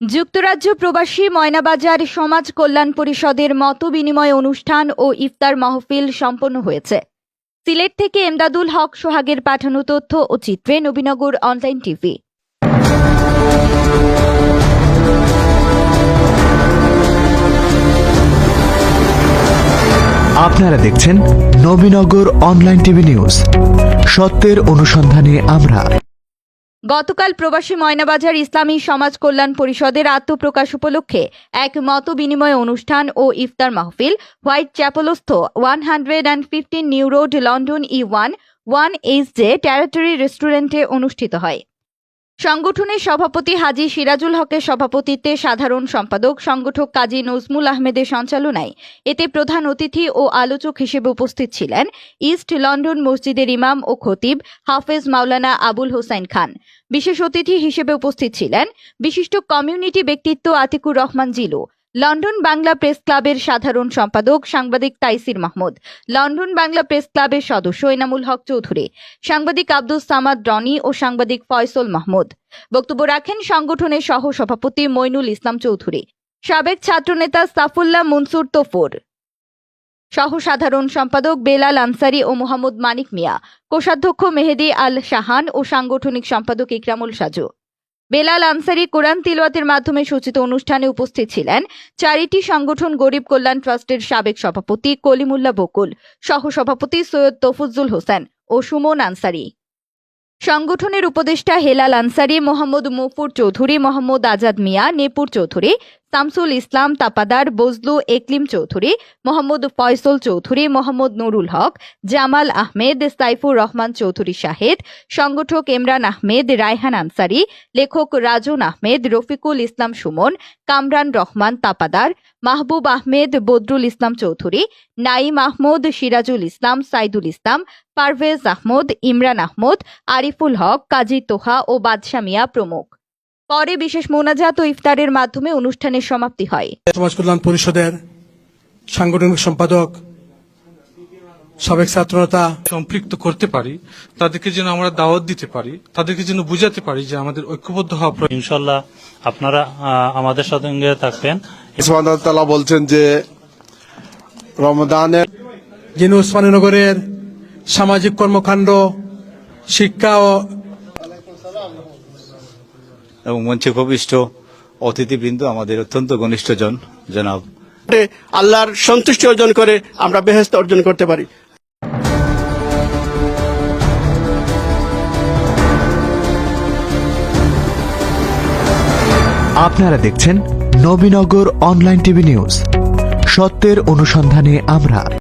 যুক্তরাজ্য প্রবাসী ময়নাবাজার সমাজ কল্যাণ পরিষদের মত বিনিময় অনুষ্ঠান ও ইফতার মাহফিল সম্পন্ন হয়েছে। সিলেট থেকে এমদাদুল হক সোহাগের পাঠানো তথ্য ও চিত্রে নবীনগর অনলাইন টিভি। আপনারা দেখছেন নবীনগর অনলাইন টিভি নিউজ। সত্যের অনুসন্ধানে আমরা। গতকাল প্রবাসী ময়নাবাজার ইসলামী সমাজ কল্যাণ পরিষদের আত্মপ্রকাশ উপলক্ষে এক মত বিনিময় অনুষ্ঠান ও ইফতার মাহফিল, white চ্যাপলস্থ one hundred and fifteen new road, London E one one H J, territory রেস্টুরেন্টে অনুষ্ঠিত হয়। সংগঠনের সভাপতি হাজি সিরাজুল হকের সভাপতিত্বে সাধারণ সম্পাদক সংগঠক কাজী নজমুল আহমেদের সঞ্চালনায় এতে প্রধান অতিথি ও আলোচক হিসেবে উপস্থিত ছিলেন ইস্ট লন্ডন মসজিদের ইমাম ও খতিব হাফেজ মাওলানা আবুল হোসাইন খান। বিশেষ অতিথি হিসেবে উপস্থিত ছিলেন বিশিষ্ট কমিউনিটি ব্যক্তিত্ব আতিকুর রহমান জিলু লন্ডন বাংলা প্রেস ক্লাবের সাধারণ সম্পাদক সাংবাদিক তাইসির মাহমুদ, লন্ডন বাংলা প্রেস ক্লাবের সদস্য এনামুল হক চৌধুরী, সাংবাদিক আব্দুল সামাদ রনি ও সাংবাদিক ফয়সল মাহমুদ। বক্তব্য রাখেন সংগঠনের সহ সভাপতি মইনুল ইসলাম চৌধুরী। সাবেক ছাত্রনেতা সাফুল্লাহ মনসুর তোফর। সহ সাধারণ সম্পাদক বেলাল আনসারি ও মোহাম্মদ মানিক মিয়া। কোষাধ্যক্ষ মেহেদি আল শাহান ও সাংগঠনিক সম্পাদক ইকরামুল সাজু। বেলাল আনসারি কোরআন তিলওয়াতের মাধ্যমে সূচিত অনুষ্ঠানে উপস্থিত ছিলেন চারিটি সংগঠন গরিব কল্যাণ ট্রাস্টের সাবেক সভাপতি কলিমুল্লা বকুল সহ সভাপতি সৈয়দ তফুজ্জুল হোসেন ও সুমন আনসারি। সংগঠনের উপদেষ্টা হেলাল আনসারি, মোহাম্মদ মুফুর চৌধুরী, মোহাম্মদ আজাদ মিয়া, নেপুর চৌধুরী শামসুল ইসলাম, তাপাদার, বজলু, একলিম চৌধুরী, মোহাম্মদ ফয়সল চৌধুরী, মোহাম্মদ নুরুল হক, জামাল আহমেদ, সাইফুর রহমান চৌধুরী শাহেদ, সংগঠক ইমরান আহমেদ, রায়হান আনসারি, লেখক রাজন আহমেদ, রফিকুল ইসলাম সুমন, কামরান রহমান তাপাদার, মাহবুব আহমেদ, বদরুল ইসলাম চৌধুরী নাইম আহমদ, সিরাজুল ইসলাম, সাইদুল ইসলাম, পারভেজ আহমদ, ইমরান আহমদ, আরিফুল হক, কাজী তোহা ও বাদশা মিয়া প্রমুখ। পরে বিশেষ মোনাজাত ও ইফতারের মাধ্যমে অনুষ্ঠানের সমাপ্তি হয় সমাজ কল্যাণ পরিষদের সাংগঠনিক সম্পাদক সাবেক ছাত্রনেতা সম্পৃক্ত করতে পারি তাদেরকে যেন আমরা দাওয়াত দিতে পারি তাদেরকে যেন বুঝাতে পারি যে আমাদের ঐক্যবদ্ধ হওয়া প্রয়োজন। ইনশাল্লাহ আপনারা আমাদের সঙ্গে থাকবেন তালা বলছেন যে রমদানের যিনি ওসমানীনগরের সামাজিক কর্মকাণ্ড শিক্ষা ও এবং মঞ্চে উপবিষ্ট অতিথিবৃন্দ আমাদের অত্যন্ত ঘনিষ্ঠজন জনাব। আল্লাহর সন্তুষ্টি অর্জন করে আমরা বেহেস্ত অর্জন করতে পারি। আপনারা দেখছেন নবীনগর অনলাইন টিভি নিউজ। সত্যের অনুসন্ধানে আমরা।